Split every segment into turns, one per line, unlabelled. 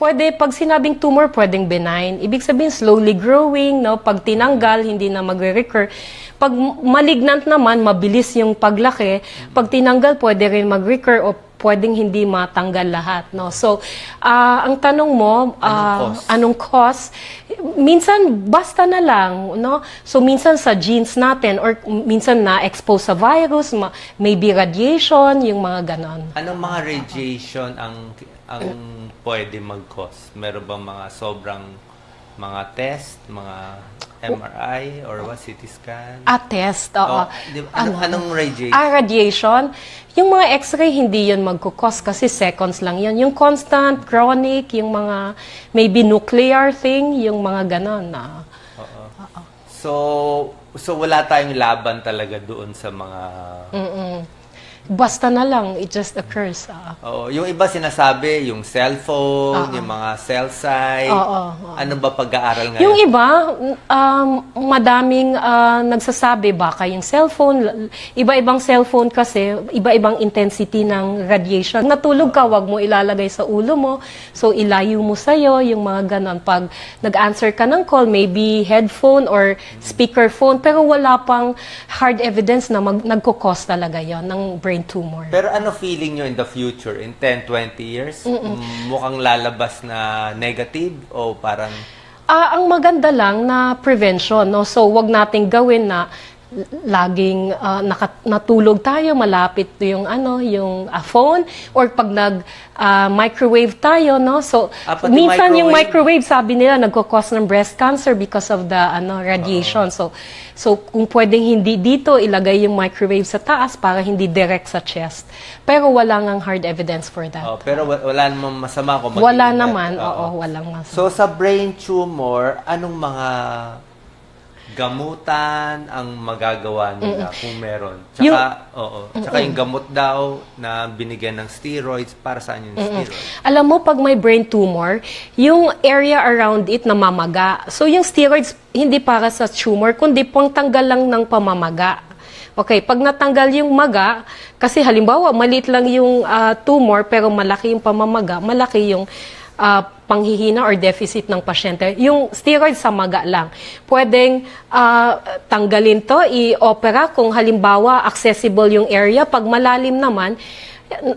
pwede, pag sinabing tumor, pwedeng benign. Ibig sabihin, slowly growing, no? Pag tinanggal, hindi na magre-recur. Pag malignant naman, mabilis yung paglaki. Pag tinanggal, pwede rin mag-recur o pwedeng hindi matanggal lahat, no? So, ah, ang tanong mo, ah,
cause?
anong cause? Minsan, basta na lang, no? So, minsan sa genes natin or minsan na-expose sa virus, ma- maybe radiation, yung mga ganon.
Anong mga radiation ang ang pwede mag-cause? Meron bang mga sobrang mga test, mga MRI or what CT scan?
Ah, test, oo.
Oh, di ba- anong, anong radiation?
Ah, radiation. Yung mga x-ray, hindi yun magkukos kasi seconds lang yun. Yung constant, chronic, yung mga maybe nuclear thing, yung mga ganon na.
Oo. So, so wala tayong laban talaga doon sa mga
Mm-mm. Basta na lang, it just occurs. ah.
Oo, yung iba sinasabi, yung cellphone, yung mga cell site.
Oo, oo.
Ano ba pag-aaral ngayon?
Yung iba, um, madaming ah, nagsasabi baka yung cellphone, iba-ibang cellphone kasi, iba-ibang intensity ng radiation. Natulog ka, wag mo ilalagay sa ulo mo. So, ilayo mo sa'yo, yung mga ganon. Pag nag-answer ka ng call, maybe headphone or speakerphone, pero wala pang hard evidence na mag- nagkukos talaga yon ng brain tumor.
Pero ano feeling nyo in the future? In 10, 20 years? Mm, Mukhang lalabas na negative o parang...
Ah, ang maganda lang na prevention, no? So, wag nating gawin na laging ah, naka- natulog tayo, malapit yung ano, yung ah, phone or pag nag ah, microwave tayo, no? So,
pati
minsan yung
microwave?
sabi nila nagko-cause ng breast cancer because of the ano radiation. So, so kung pwedeng hindi dito ilagay yung microwave sa taas para hindi direct sa chest. Pero wala ngang hard evidence for that.
Oh, pero wa- wala namang masama kung
wala naman,
Oo.
walang mas.
So sa brain tumor, anong mga gamutan ang magagawa nila kung meron? Tsaka,
Yung-
oo, tsaka yung gamot daw na binigyan ng steroids, para saan yung steroids?
Alam mo, pag may brain tumor, yung area around it namamaga. So, yung steroids, hindi para sa tumor, kundi pang tanggal lang ng pamamaga. Okay, pag natanggal yung maga, kasi halimbawa, maliit lang yung ah, tumor, pero malaki yung pamamaga, malaki yung ah, panghihina or deficit ng pasyente. Yung steroid sa maga lang. Pwedeng ah, tanggalin to, i-opera kung halimbawa accessible yung area. Pag malalim naman,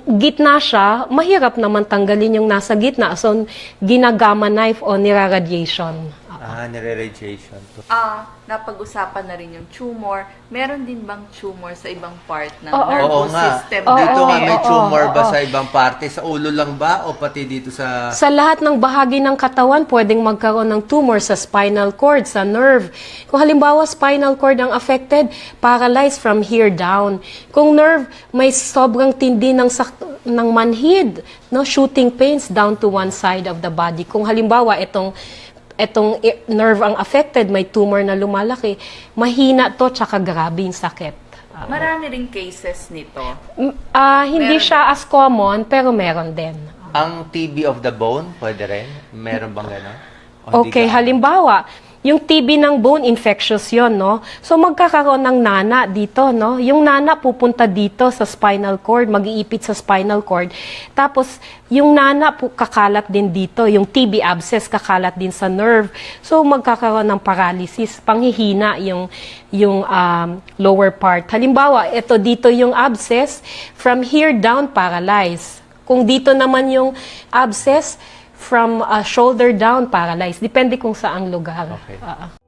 gitna siya, mahirap naman tanggalin yung nasa gitna. So, ginagama knife o niraradiation.
Ah, nire-radiation.
Ah, napag-usapan na rin yung tumor. Meron din bang tumor sa ibang part ng
Oo.
Oo
nervous
nga.
system?
Oo,
dito nga may
oo,
tumor ba
oo.
sa ibang parte? Sa ulo lang ba o pati dito sa...
Sa lahat ng bahagi ng katawan, pwedeng magkaroon ng tumor sa spinal cord, sa nerve. Kung halimbawa spinal cord ang affected, paralyzed from here down. Kung nerve, may sobrang tindi ng, sak- ng manhid, no? shooting pains down to one side of the body. Kung halimbawa, itong etong nerve ang affected, may tumor na lumalaki, mahina to, tsaka grabe yung sakit.
Marami ring cases nito.
Ah, hindi
Meron.
siya as common, pero meron din.
Ang TB of the bone, pwede rin? Meron bang gano'n?
Okay, halimbawa, yung TB ng bone infectious yon, no? So magkakaroon ng nana dito, no? Yung nana pupunta dito sa spinal cord, mag-iipit sa spinal cord. Tapos yung nana po kakalat din dito, yung TB abscess kakalat din sa nerve. So magkakaroon ng paralysis, panghihina yung yung um, lower part. Halimbawa, ito dito yung abscess, from here down paralyzed. Kung dito naman yung abscess, from uh, shoulder down paralyzed. Depende kung saang lugar.
Okay.
Oo.